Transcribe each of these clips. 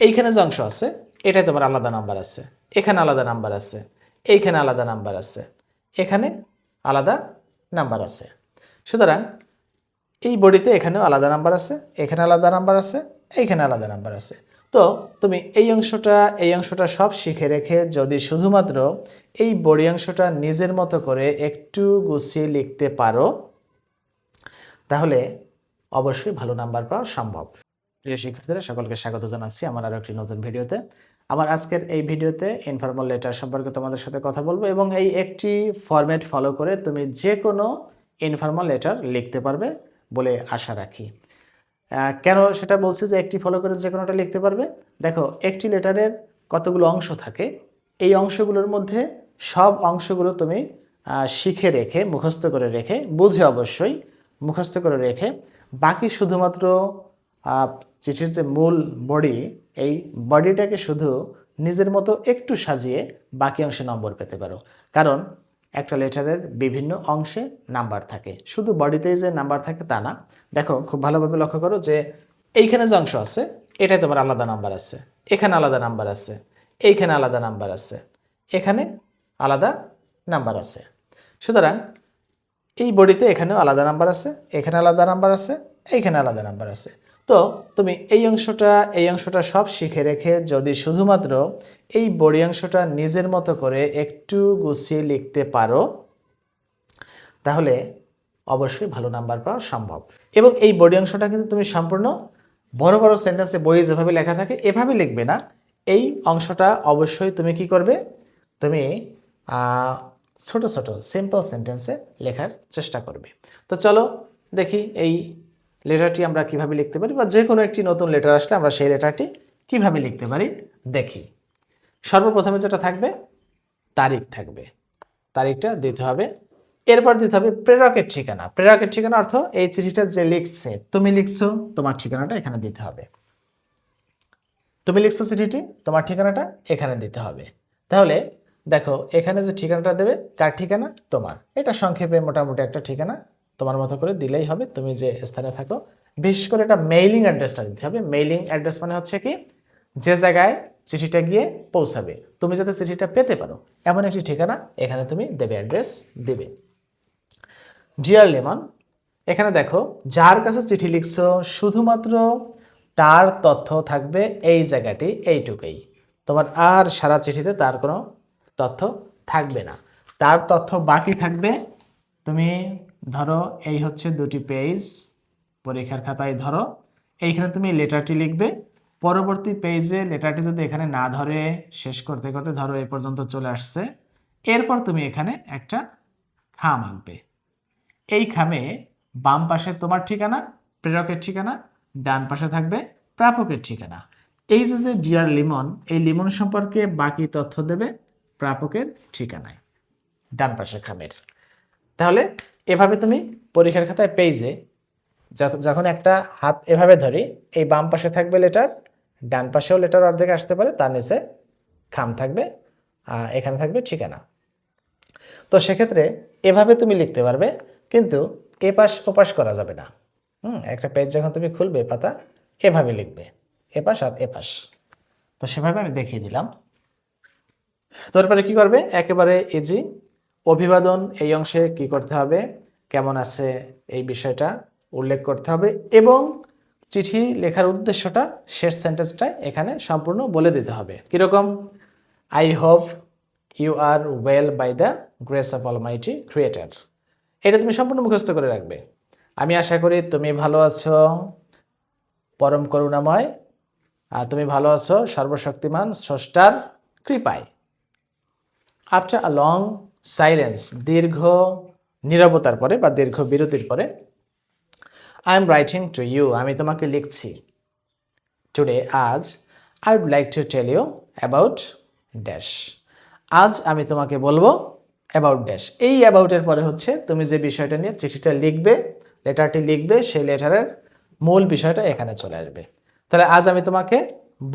এইখানে যে অংশ আছে, এটাই তোমার আলাদা নাম্বার আছে। এখানে আলাদা নাম্বার আছে, এইখানে আলাদা নাম্বার আছে, এখানে আলাদা নাম্বার আছে। সুতরাং এই বডিতে এখানেও আলাদা নাম্বার আছে, এখানে আলাদা নাম্বার আছে, এইখানে আলাদা নাম্বার আছে। তো তুমি এই অংশটা এই অংশটা সব শিখে রেখে যদি শুধুমাত্র এই বডি অংশটা নিজের মতো করে একটু গুছিয়ে লিখতে পারো, তাহলে অবশ্যই ভালো নাম্বার পাওয়া সম্ভব। প্রিয় শিক্ষার্থীরা, সকলকে স্বাগত জানাচ্ছি আমার আরও একটি নতুন ভিডিওতে। আমার আজকের এই ভিডিওতে ইনফর্মাল লেটার সম্পর্কে তোমাদের সাথে কথা বলব এবং এই একটি ফরম্যাট ফলো করে তুমি যে কোনো ইনফর্মাল লেটার লিখতে পারবে বলে আশা রাখি। কেন সেটা বলছি যে একটি ফলো করে যে কোনোটা লিখতে পারবে? দেখো, একটি লেটারের কতগুলো অংশ থাকে, এই অংশগুলোর মধ্যে সব অংশগুলো তুমি শিখে রেখে, মুখস্থ করে রেখে, বুঝে অবশ্যই মুখস্থ করে রেখে বাকি শুধুমাত্র চিঠির যে মূল বডি, এই বডিটাকে শুধু নিজের মতো একটু সাজিয়ে বাকি অংশে নম্বর পেতে পারো। কারণ একটা লেটারের বিভিন্ন অংশে নাম্বার থাকে। শুধু বডিতেই যে নাম্বার থাকে তা না। দেখো, খুব ভালোভাবে লক্ষ্য করো যে এইখানে যে অংশ আছে, এটাই তোমার আলাদা নাম্বার আছে। এখানে আলাদা নাম্বার আছে। এইখানে আলাদা নাম্বার আছে। এখানে আলাদা নাম্বার আছে। সুতরাং এই বডিতে এখানেও আলাদা নাম্বার আছে, এখানে আলাদা নাম্বার আছে, এইখানে আলাদা নাম্বার আছে। তো তুমি এই অংশটা এই অংশটা সব শিখে রেখে যদি শুধুমাত্র এই বডি অংশটা নিজের মতো করে একটু গুছিয়ে লিখতে পারো, তাহলে অবশ্যই ভালো নাম্বার পাওয়া সম্ভব। এবং এই বডি অংশটা কিন্তু তুমি সম্পূর্ণ বড় বড় সেন্টেন্সে বইয়ে যেভাবে লেখা থাকে, এভাবে লিখবে না। এই অংশটা অবশ্যই তুমি কি করবে? তুমি ছোট ছোট সিম্পল সেন্টেন্সে লেখার চেষ্টা করবে। তো চলো দেখি এই লেটারটি আমরা কীভাবে লিখতে পারি বা যে কোনো একটি নতুন লেটার আসলে আমরা সেই লেটারটি কীভাবে লিখতে পারি, দেখি। সর্বপ্রথমে যেটা থাকবে, তারিখ থাকবে। তারিখটা দিতে হবে। এরপর দিতে হবে প্রেরকের ঠিকানা। প্রেরকের ঠিকানা অর্থ এই চিঠিটা যে লিখছে, তুমি লিখছো, তোমার ঠিকানাটা এখানে দিতে হবে। তুমি লিখছো চিঠিটি, তোমার ঠিকানাটা এখানে দিতে হবে। তাহলে দেখো, এখানে যে ঠিকানাটা দেবে, কার ঠিকানা? তোমার। এটা সংক্ষেপে মোটামুটি একটা ঠিকানা। তোমার মতো করে দিলেই হবে, তুমি যে স্থানে থাকো। বিশেষ করে এটা মেইলিং অ্যাড্রেসটা দিতে হবে। মেইলিং অ্যাড্রেস মানে হচ্ছে কি, যে জায়গায় চিঠিটা গিয়ে পৌঁছাবে। তুমি যাতে চিঠিটা পেতে পারো, এমন একটি ঠিকানা এখানে তুমি দেবে অ্যাড্রেস দেবে। ডিয়ার লেমন এখানে দেখো, যার কাছে চিঠি লিখছো, শুধুমাত্র তার তথ্য থাকবে এই জায়গাটি, এইটুকুই। তোমার আর সারা চিঠিতে তার কোনো তথ্য থাকবে না। তার তথ্য বাকি থাকবে, তুমি ধরো, এই হচ্ছে দুটি পেজ পরীক্ষার খাতায় ধরো। এইখানে তুমি লেটারটি লিখবে। পরবর্তী পেজে লেটারটি যদি এখানে না ধরে, শেষ করতে করতে ধরো, এ পর্যন্ত চলে আসছে। এরপর তুমি এখানে একটা খাম আঁকবে। এই খামে বাম পাশে তোমার ঠিকানা, প্রেরকের ঠিকানা, ডান পাশে থাকবে প্রাপকের ঠিকানা। এই যে যে ডিয়ার লিমন এই লিমন সম্পর্কে বাকি তথ্য দেবে প্রাপকের ঠিকানায়, ডান পাশে খামের। তাহলে এভাবে তুমি পরীক্ষার খাতায় পেজে যখ- যখন একটা হাত এভাবে ধরি, এই বাম পাশে থাকবে লেটার ডান পাশেও লেটার অর্ধেক আসতে পারে, তার নিচে খাম থাকবে এখানে থাকবে ঠিকানা। তো সেক্ষেত্রে এভাবে তুমি লিখতে পারবে, কিন্তু এপাশ ওপাশ করা যাবে না। হুম, একটা পেজ যখন তুমি খুলবে পাতা, এভাবে লিখবে এ এপাশ আর এপাশ। তো সেভাবে আমি দেখিয়ে দিলাম। তারপরে কি করবে? একেবারে ইজি অভিবাদন এই অংশে কি করতে হবে? কেমন আছে এই বিষয়টা উল্লেখ করতে হবে এবং চিঠি লেখার উদ্দেশ্যটা, শেষ সেন্টেন্সটায় এখানে সম্পূর্ণ বলে দিতে হবে। কীরকম? I hope you are well by the grace of almighty creator এটা তুমি সম্পূর্ণ মুখস্থ করে রাখবে। আমি আশা করি তুমি ভালো আছো। পরম করুণাময়। আর তুমি ভালো আছো, সর্বশক্তিমান, স্রষ্টার কৃপায়। আফটার আ লং সাইলেন্স দীর্ঘ নীরবতার পরে বা দীর্ঘ বিরতির পরে I am writing to you আমি তোমাকে লিখছি। টুডে আজ I would like to tell you about dash আজ আমি তোমাকে বলব অ্যাবাউট ড্যাশ এই অ্যাবাউটের পরে হচ্ছে, তুমি যে বিষয়টা নিয়ে চিঠিটা লিখবে, লেটারটি লিখবে, সেই লেটারের মূল বিষয়টা এখানে চলে আসবে। তাহলে আজ আমি তোমাকে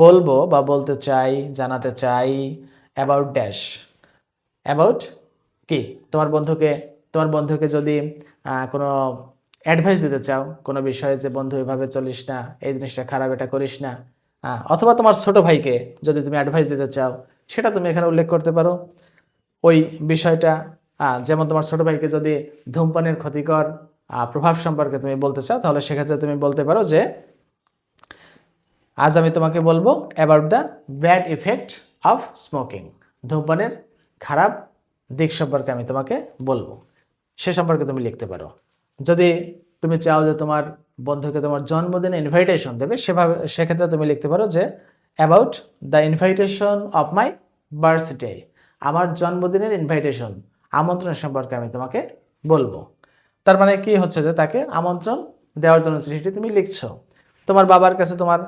বলব বা বলতে চাই, জানাতে চাই অ্যাবাউট ড্যাশ অ্যাবাউট কি? তোমার বন্ধুকে তোমার বন্ধুকে যদি কোনো অ্যাডভাইস দিতে চাও, কোনো বিষয়ে যে, বন্ধু, এভাবে চলিস না, এই জিনিসটা খারাপ, এটা করিস না। অথবা তোমার ছোট ভাইকে যদি তুমি অ্যাডভাইস দিতে চাও, সেটা তুমি এখানে উল্লেখ করতে পারো। ওই বিষয়টা যেমন তোমার ছোট ভাইকে যদি ধূমপানের ক্ষতিকর প্রভাব সম্পর্কে তুমি বলতে চাও, তাহলে সেক্ষেত্রে তুমি বলতে পারো যে, আজ আমি তোমাকে বলব about the bad effect of smoking ধূমপানের খারাপ দিক সম্পর্কে আমি তোমাকে বলব। সে সম্পর্কে তুমি লিখতে পারো। যদি তুমি চাও যে তোমার বন্ধুকে তোমার জন্মদিনে ইনভাইটেশন দেবে, সেভাবে, সেক্ষেত্রে তুমি লিখতে পারো যে about the invitation of my birthday আমার জন্মদিনের ইনভাইটেশন আমন্ত্রণ সম্পর্কে আমি তোমাকে বলব। তার মানে কি হচ্ছে যে, তাকে আমন্ত্রণ দেওয়ার জন্য চিঠিটি তুমি লিখছো। তোমার বাবার কাছে তোমার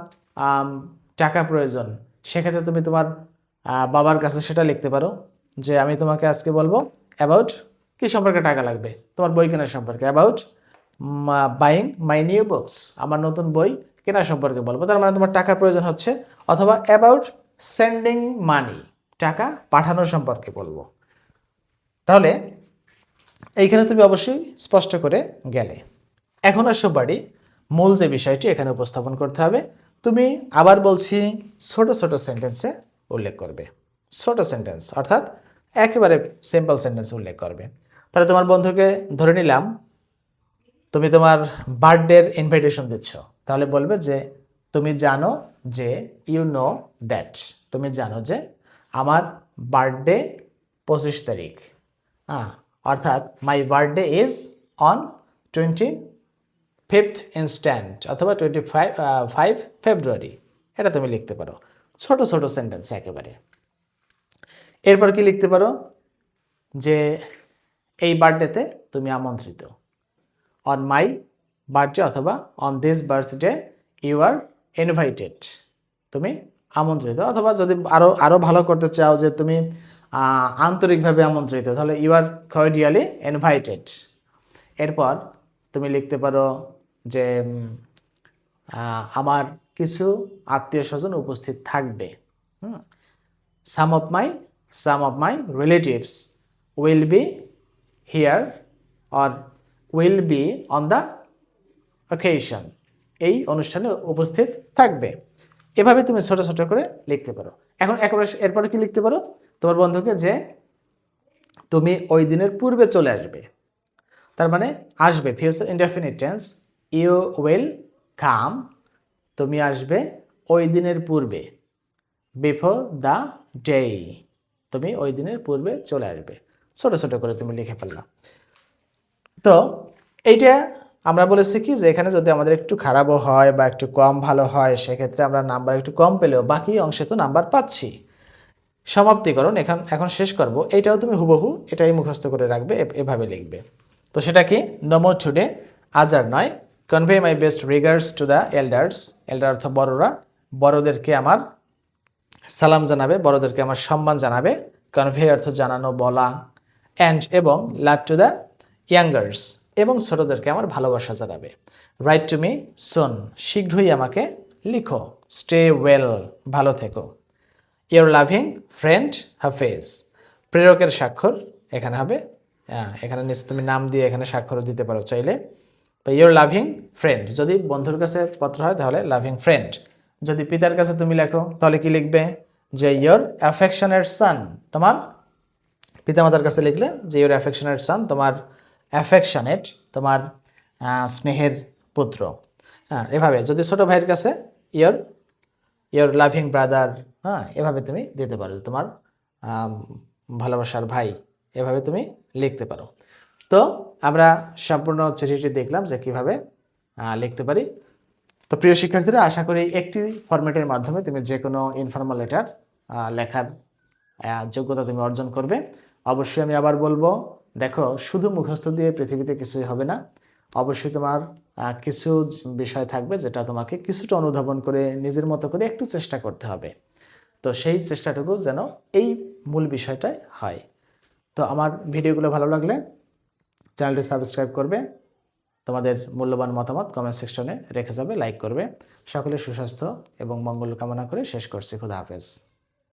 টাকা প্রয়োজন, সেক্ষেত্রে তুমি তোমার বাবার কাছে সেটা লিখতে পারো। যে আমি তোমাকে আজকে বলব অ্যাবাউট কি সম্পর্কে টাকা লাগবে? তোমার বই কেনার সম্পর্কে about buying my new books আমার নতুন বই কেনা সম্পর্কে বলব। তার মানে তোমার টাকা প্রয়োজন হচ্ছে, অথবা অ্যাবাউট সেন্ডিং মানি টাকা পাঠানো সম্পর্কে বলব। তাহলে এইখানে তুমি অবশ্যই স্পষ্ট করে গেলে। এখন আসো বাড়ি, মূল যে বিষয়টি এখানে উপস্থাপন করতে হবে, তুমি আবার বলছি ছোট ছোট সেন্টেন্সে উল্লেখ করবে। ছোট সেন্টেন্স অর্থাৎ একেবারে সিম্পল সেন্টেন্স উল্লেখ করবে। তাহলে তোমার বন্ধুকে ধরে নিলাম, তুমি তোমার বার্থডের ইনভাইটেশন দিচ্ছ। তাহলে বলবে যে, তুমি জানো যে ইউ নো দ্যাট তুমি জানো যে আমার বার্থডে পঁচিশ তারিখ। হ্যাঁ অর্থাৎ my birthday is on twenty fifth instant অথবা টোয়েন্টি ফাইভ ফাইভ ফেব্রুয়ারি এটা তুমি লিখতে পারো। ছোট ছোট সেন্টেন্স একেবারে। এরপর কি লিখতে পারো? যে এই বার্থডেতে তুমি আমন্ত্রিত। অন মাই বার্থডে অথবা on this birthday you are invited তুমি আমন্ত্রিত। অথবা যদি আরও আরও ভালো করতে চাও যে তুমি আন্তরিকভাবে আমন্ত্রিত, তাহলে ইউ আর কর্ডিয়ালি ইনভাইটেড এরপর তুমি লিখতে পারো যে আমার কিছু আত্মীয় স্বজন উপস্থিত থাকবে। হুম? Some of my some of my relatives will be here or will be on the occasion এই অনুষ্ঠানে উপস্থিত থাকবে। এভাবে তুমি ছোট ছোট করে লিখতে পারো। এখন একেবারে এরপরে কি লিখতে পারো? তোমার বন্ধুকে যে তুমি ওই দিনের পূর্বে চলে আসবে। তার মানে আসবে future indefinite tense you will come তুমি আসবে ওই দিনের পূর্বে বিফোর দ্য ডে তুমি ওই দিনের পূর্বে চলে আসবে। ছোট ছোট করে তুমি লিখে ফেললাম তো এইটা আমরা বলেছি কি যে এখানে যদি আমাদের একটু খারাপও হয় বা একটু কম ভালো হয়, সেক্ষেত্রে আমরা নাম্বার একটু কম পেলেও বাকি অংশে তো নাম্বার পাচ্ছি। সমাপ্তিকরণ এখন এখন শেষ করব। এটাও তুমি হুবহু এটাই মুখস্থ করে রাখবে এভাবে লিখবে। তো সেটা কি? নমো টুডে আজ আর নয়। Convey my best regards to the elders elder অর্থ বড়রা। বড়দেরকে আমার সালাম জানাবে বড়দেরকে আমার সম্মান জানাবে কনভে অর্থ জানানো বলা অ্যান্ড এবং লাভ টু দ্য ইয়াঙ্গার্স এবং ছোটদেরকে আমার ভালোবাসা জানাবে। রাইট টু মি সোন শীঘ্রই আমাকে লিখো। স্টে ওয়েল ভালো থেকো। ইয়োর লাভিং ফ্রেন্ড হাফেজ। প্রেরকের স্বাক্ষর এখানে হবে। হ্যাঁ, এখানে নিচে তুমি নাম দিয়ে এখানে স্বাক্ষরও দিতে পারো চাইলে। তো ইয়োর লাভিং ফ্রেন্ড যদি বন্ধুর কাছে পত্র হয় তাহলে লাভিং ফ্রেন্ড যদি পিতার কাছে তুমি লেখো, তাহলে কি লিখবে? যে ইয়োর অ্যাফেকশনের সান তোমার পিতামাতার কাছে লিখলে যে ইয়োর অ্যাফেকশনের সান তোমার অ্যাফেকশনেট তোমার স্নেহের পুত্র। হ্যাঁ এভাবে যদি ছোট ভাইয়ের কাছে ইয়োর ইয়োর লাভিং ব্রাদার হ্যাঁ এভাবে তুমি দিতে পারো। তোমার ভালোবাসার ভাই, এভাবে তুমি লিখতে পারো। তো আমরা সম্পূর্ণ চিঠিটি দেখলাম যে কীভাবে লিখতে পারি। তো প্রিয় শিক্ষার্থীরা, আশা করি একটি ফরম্যাটের মাধ্যমে তুমি যে কোনো ইনফর্মাল লেটার লেখার যোগ্যতা তুমি অর্জন করবে। অবশ্যই আমি আবার বলব, দেখো, শুধু মুখস্থ দিয়ে পৃথিবীতে কিছুই হবে না। অবশ্যই তোমার কিছু বিষয় থাকবে যেটা তোমাকে কিছুটা অনুধাবন করে, নিজের মতো করে একটু চেষ্টা করতে হবে। তো সেই চেষ্টাটুকু যেন এই মূল বিষয়টাই হয়। তো আমার ভিডিওগুলো ভালো লাগলে চ্যানেলটি সাবস্ক্রাইব করবে। তোমাদের মূল্যবান মতামত কমেন্ট সেকশনে রেখে যাবে লাইক করবে। সকলে সুস্বাস্থ্য এবং মঙ্গল কামনা করে শেষ করছি। খুদা হাফেজ।